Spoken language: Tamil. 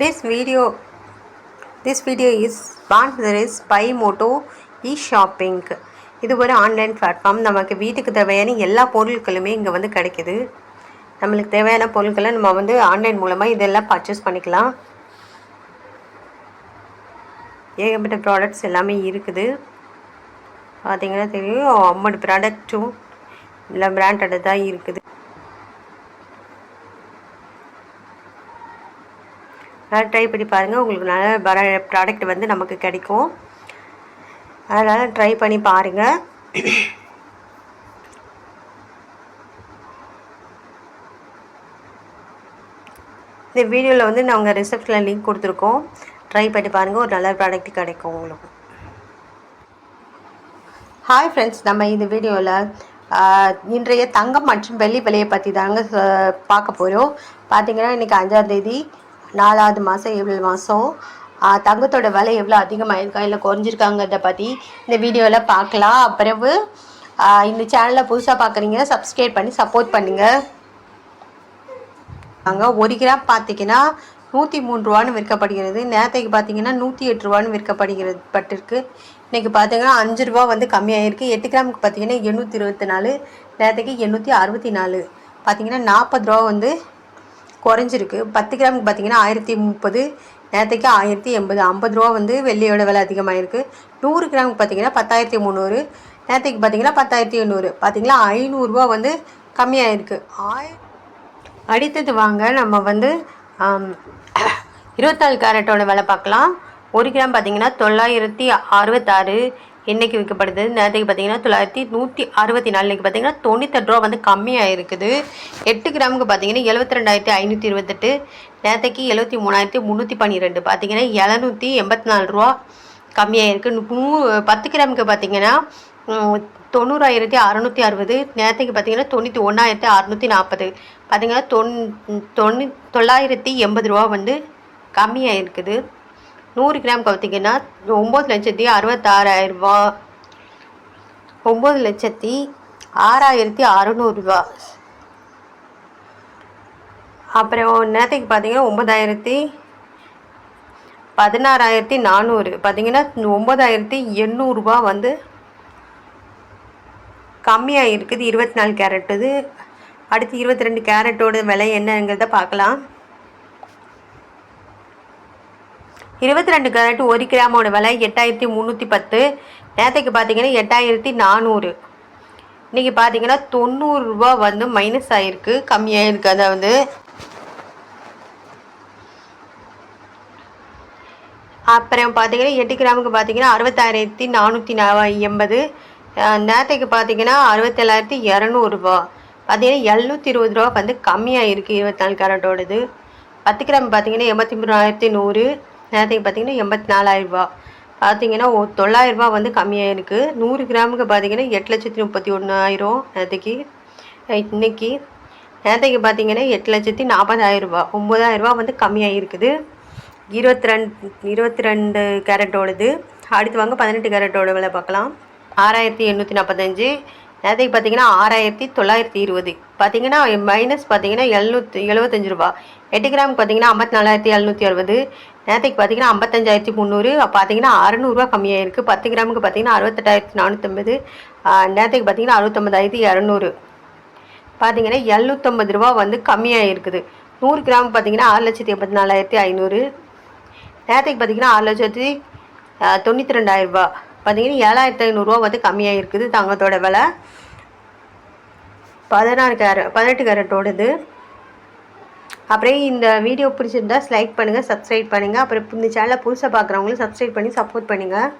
This video this video is sponsored is by Moto e-shopping. இது ஒரு ஆன்லைன் பிளாட்ஃபார்ம் நமக்கு வீட்டுக்கு தேவையான எல்லா பொருட்களுமே இங்கே வந்து கிடைக்குது. நம்மளுக்கு தேவையான பொருட்களை நம்ம வந்து ஆன்லைன் மூலமாக இதெல்லாம் பர்ச்சேஸ் பண்ணிக்கலாம். ஏகப்பட்ட ப்ராடக்ட்ஸ் எல்லாமே இருக்குது. பார்த்தீங்கன்னா தெரியும் ஐம்பது ப்ராடக்ட்டும் இல்லை பிராண்டட் தான் இருக்குது. ட்ரை பண்ணி பாருங்கள் உங்களுக்கு நல்ல வர ப்ராடக்ட் வந்து நமக்கு கிடைக்கும். அதனால் ட்ரை பண்ணி பாருங்கள் இந்த வீடியோவில் வந்து நாங்கள் ரிசப்ஷனில் லிங்க் கொடுத்துருக்கோம். ட்ரை பண்ணி பாருங்கள் ஒரு நல்ல ப்ராடக்ட் கிடைக்கும் உங்களுக்கு. ஹாய் ஃப்ரெண்ட்ஸ் நம்ம இந்த வீடியோவில் இன்றைய தங்கம் மற்றும் வெள்ளி விலையை பற்றி தாங்க பார்க்க போகிறோம் பார்த்தீங்கன்னா இன்றைக்கி அஞ்சாந்தேதி நாலாவது மாதம் ஏப்ரல் மாதம் தங்கத்தோட விலை எவ்வளோ அதிகமாயிருக்கா இல்லை குறைஞ்சிருக்காங்கிறத பற்றி இந்த வீடியோவில் பார்க்கலாம். பிறகு இந்த சேனலை புதுசாக பார்க்குறீங்க சப்ஸ்கிரைப் பண்ணி சப்போர்ட் பண்ணுங்கள் அங்கே ஒரு கிராம் பார்த்தீங்கன்னா நூற்றி மூணு ரூபான்னு விற்கப்படுகிறது. நேரத்தைக்கு பார்த்தீங்கன்னா நூற்றி எட்டு ரூபான்னு விற்கப்படுகிறது பட்டிருக்கு இன்றைக்கி பார்த்தீங்கன்னா அஞ்சு ரூபா வந்து கம்மியாயிருக்கு. எட்டு கிராமுக்கு பார்த்தீங்கன்னா எண்ணூற்றி இருபத்தி நாலு நேரத்துக்கு எண்ணூற்றி அறுபத்தி நாலு. பார்த்தீங்கன்னா நாற்பது ரூபா வந்து குறைஞ்சிருக்கு. பத்து கிராமுக்கு பார்த்தீங்கன்னா ஆயிரத்தி முப்பது நேரத்துக்கு ஆயிரத்தி எண்பது. ஐம்பது ரூபா வந்து வெள்ளியோட விலை அதிகமாகிருக்கு நூறு கிராமுக்கு பார்த்தீங்கன்னா பத்தாயிரத்தி முந்நூறு நேரத்துக்கு பார்த்தீங்கன்னா பத்தாயிரத்தி எண்ணூறு. பார்த்தீங்களா? ஐநூறுரூவா வந்து கம்மியாகிருக்கு ஆய் அடுத்தது வாங்க நம்ம வந்து இருபத்தாலு கேரட்டோட விலை பார்க்கலாம். ஒரு கிராம் பார்த்தீங்கன்னா தொள்ளாயிரத்தி அறுபத்தாறு என்றைக்கு விற்கப்படுது. நேரத்துக்கு பார்த்தீங்கன்னா தொள்ளாயிரத்தி நூற்றி அறுபத்தி நாலு. பார்த்தீங்கன்னா தொண்ணூத்தெட்டு ரூபா வந்து கம்மியாக இருக்குது. எட்டு கிராமுக்கு பார்த்தீங்கன்னா எழுபத்தி ரெண்டாயிரத்தி ஐநூற்றி இருபத்தெட்டு. நேரத்துக்கு எழுபத்தி மூணாயிரத்தி முந்நூற்றி பன்னிரெண்டு. பார்த்தீங்கன்னா எழுநூற்றி எண்பத்தி நாலு ரூபா கம்மியாக இருக்குது நூ பத்து கிராமுக்கு பார்த்தீங்கன்னா தொண்ணூறாயிரத்தி அறநூற்றி அறுபது. நேரத்துக்கு பார்த்தீங்கன்னா தொண்ணூற்றி ஒன்றாயிரத்தி அறநூற்றி நாற்பது பார்த்தீங்கன்னா தொன் தொண்ணூ தொள்ளாயிரத்தி எண்பது ரூபா வந்து கம்மியாக இருக்குது. நூறு கிராம் கவுத்திங்கன்னா ஒம்பது லட்சத்தி அறுபத்தாறாயிரம் ரூபா. ஒம்பது லட்சத்தி ஆறாயிரத்தி அறநூறுரூவா அப்புறம் நேரத்துக்கு பார்த்தீங்கன்னா ஒம்பதாயிரத்தி பதினாறாயிரத்தி நானூறு. பார்த்தீங்கன்னா ஒம்பதாயிரத்தி எண்ணூறுரூபா வந்து கம்மியாக இருக்குது இருபத்தி நாலு கேரட் இது அடுத்து இருபத்தி ரெண்டு கேரட்டோட விலை என்னங்கிறத பார்க்கலாம். இருபத்தி ரெண்டு கிராட் ஒரு கிராமோட விலை எட்டாயிரத்தி முந்நூற்றி பத்து. நேற்றுக்கு பார்த்தீங்கன்னா எட்டாயிரத்தி நானூறு. இன்றைக்கி பார்த்தீங்கன்னா தொண்ணூறுரூவா வந்து மைனஸ் ஆகிருக்கு கம்மியாயிருக்கு அதாவது அப்புறம் பார்த்தீங்கன்னா எட்டு கிராமுக்கு பார்த்தீங்கன்னா அறுபத்தாயிரத்தி நானூற்றி எண்பது நேரத்துக்கு பார்த்தீங்கன்னா அறுபத்தேழாயிரத்தி இரநூறுபா பார்த்தீங்கன்னா எழுநூற்றி இருபது ரூபா வந்து கம்மியாக இருக்குது இருபத்தி நாலு கேரட்டோடது. பத்து கிராம் பார்த்தீங்கன்னா எண்பத்தி மூணாயிரத்தி நூறு. நேரத்துக்கு பார்த்தீங்கன்னா எண்பத்தி நாலாயிரரூபா பார்த்தீங்கன்னா ஒ தொள்ளாயிரரூபா வந்து கம்மியாக இருக்குது நூறு கிராமுக்கு பார்த்தீங்கன்னா எட்டு லட்சத்தி முப்பத்தி ஒன்றாயிரம் நேரத்துக்கு இன்னைக்கு நேரத்துக்கு பார்த்தீங்கன்னா எட்டு லட்சத்தி நாற்பதாயிரரூபா ஒம்பதாயிரரூபா வந்து கம்மியாக இருக்குது. இருபத்தி ரெண்டு இருபத்தி ரெண்டு கேரட்டோடது. அடுத்து வாங்க பதினெட்டு கேரட்டோட விலை பார்க்கலாம். ஆறாயிரத்தி எண்ணூற்றி நாற்பத்தஞ்சு நேரத்துக்கு பார்த்தீங்கன்னா ஆறாயிரத்தி தொள்ளாயிரத்தி இருபது. பார்த்தீங்கன்னா மைனஸ் பார்த்தீங்கன்னா எழுநூற்றி எழுபத்தஞ்சு ரூபா. எட்டு கிராம் பார்த்தீங்கன்னா ஐம்பத்தி நாலாயிரத்தி எழுநூற்றி அறுபது. நேரத்துக்கு பார்த்தீங்கன்னா ஐம்பத்தஞ்சாயிரத்தி முந்நூறு. பார்த்தீங்கன்னா அறநூறுவா கம்மியாக இருக்குது பத்து கிராமுக்கு பார்த்தீங்கன்னா அறுபத்தெட்டாயிரத்தி நானூற்றம்பது நேரத்துக்கு பார்த்தீங்கன்னா அறுபத்தொம்பதாயிரத்தி இரநூறு. பார்த்தீங்கன்னா எழுநூற்றம்பது ரூபா வந்து கம்மியாக இருக்குது நூறு கிராம் பார்த்தீங்கன்னா ஆறு லட்சத்தி எண்பத்தி நாலாயிரத்தி ஐநூறு. நேரத்துக்கு பார்த்தீங்கன்னா ஆறு லட்சத்தி தொண்ணூற்றி ரெண்டாயிரம் பார்த்தீங்கன்னா ஏழாயிரத்தி ஐநூறுரூவா வந்து கம்மியாக இருக்குது தங்கத்தோட விலை. பதினாறு கேர பதினெட்டு கேரட்டோடது. அப்புறம் இந்த வீடியோ பிடிச்சிருந்தா லைக் பண்ணுங்கள் சப்ஸ்கிரைப் பண்ணுங்கள் அப்புறம் இந்த சேனலை புதுசாக பார்க்குறவங்களும் சப்ஸ்கிரைப் பண்ணி சப்போர்ட் பண்ணுங்கள்